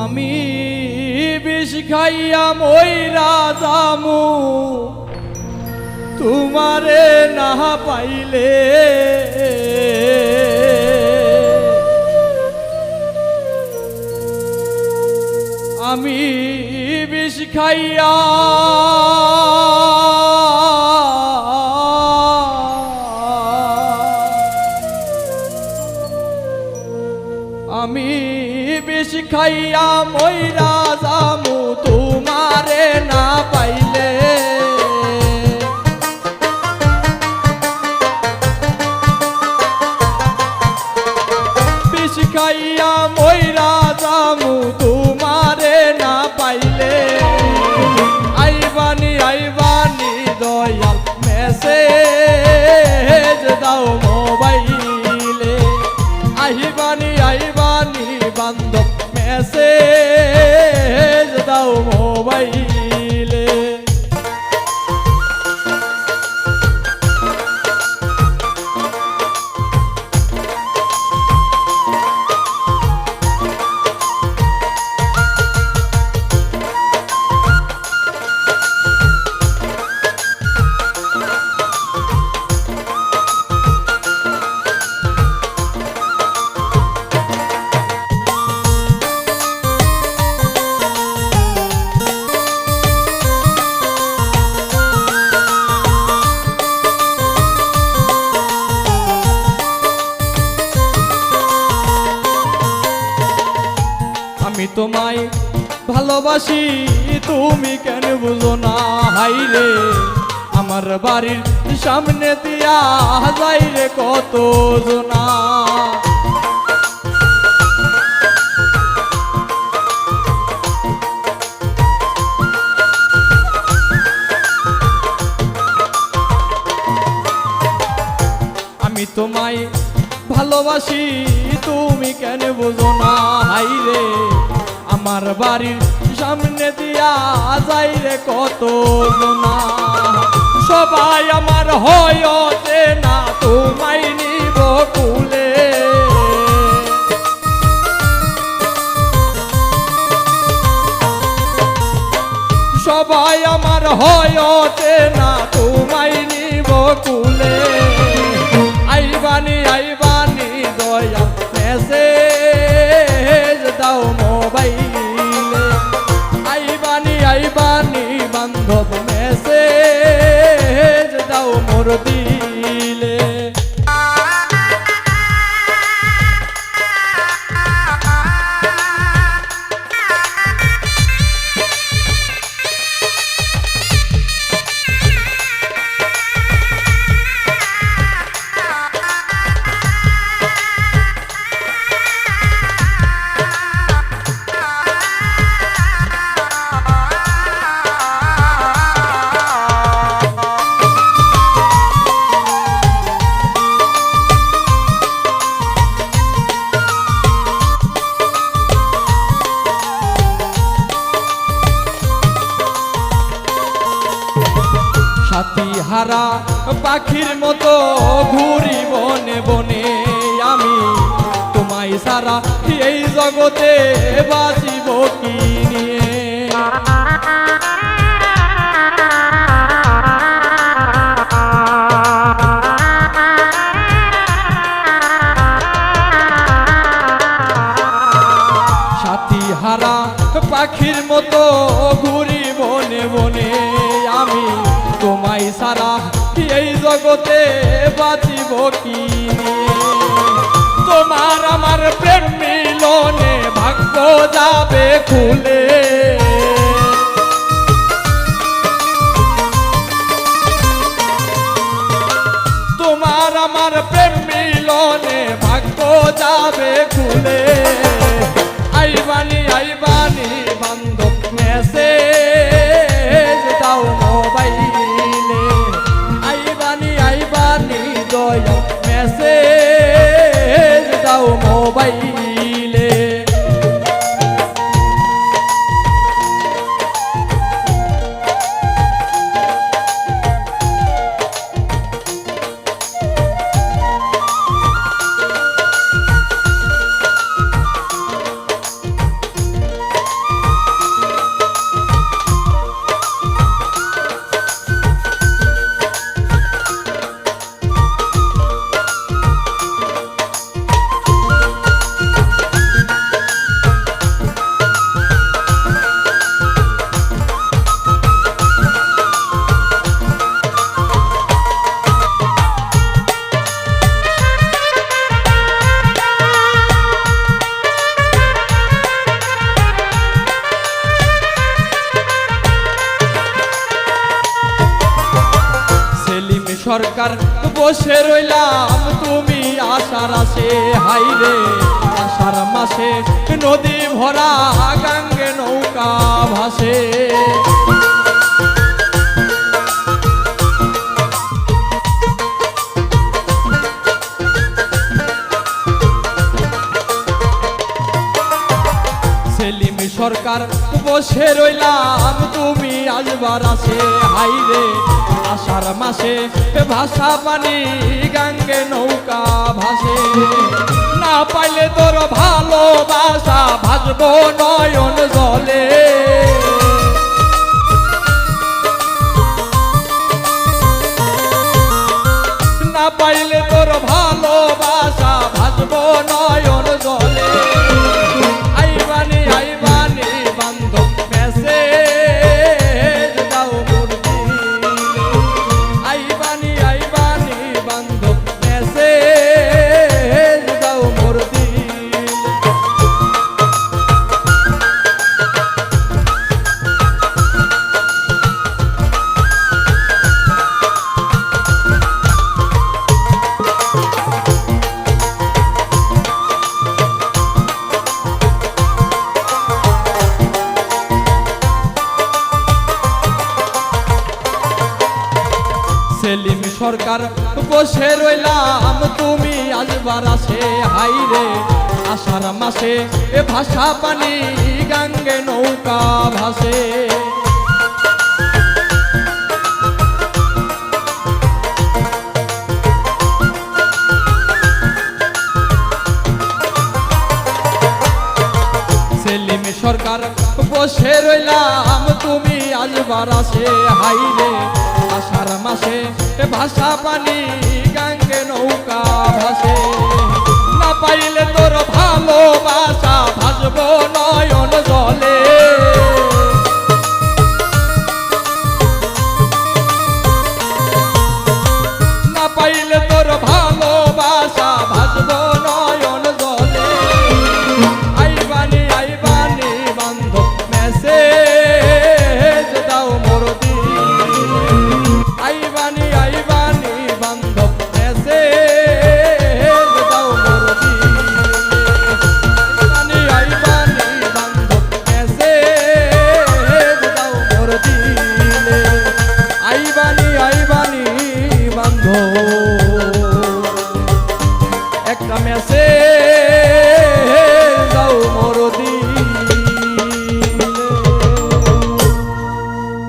আমি বিষ খাইয়া মইরা জামু তোমারে না পাইলে আমি বিষ খাইয়া আমি খাইয়া মইরা ভালোবাসি, তুমি কেন বুঝো না? হাইরে আমার বাড়ির সামনে দিয়া যাই রে কত জনা। আমি তোমায় ভালোবাসি, তুমি কেন বুঝো না? হাইরে আমার বাড়ির সামনে দিয়া যাই রে কত না সবাই আমার হয়তে না তোমায় নিব কুলে সবাই আমার হয়তে না তোমায় নিব কুলে আইবানি আইবানি, দয়া, মেসেজ পাখির মতো ঘুরি বনে বনে আমি। তোমায় সারা এই জগতে বাঁচিব কি নিয়ে? পাখির মতো ঘুরি বনে বনে আমি। তোমায় সারা এই জগতে, বাঁচিব কি? তোমার আমার প্রেম মিলনে ভাগ্য যাবে খুলে তোমার আমার প্রেম মিলনে ভাগ্য যাবে খুলে আইবানি আইবানি সরকার বসে রইলাম, তুমি আশার আসে হাইরে আষাঢ় মাসে নদী ভরা, গাঙ্গে নৌকা ভাসে। সরকার বসে রইলাম, তুমি আসবার আসে হাইরে আষাঢ় মাসে ভাষা পানি গাঙ্গে নৌকা ভাসে। না পাইলে তোর ভালোবাসা ভাসবো নয়ন। সরকার বসে রইলাম, তুমি আসবার আসে, হাইরে, আষাঢ় মাসে, এ ভাষা পানি গাঙ্গে নৌকা ভাসে। সরকার বসে রইলাম, তুমি আসবার আসে, হাইরে আষাঢ় মাসে ভাষা পানি গাঙ্গে নৌকা ভাসে। না পাইলে তোর ভালোবাসা ভাসবো নয়ন।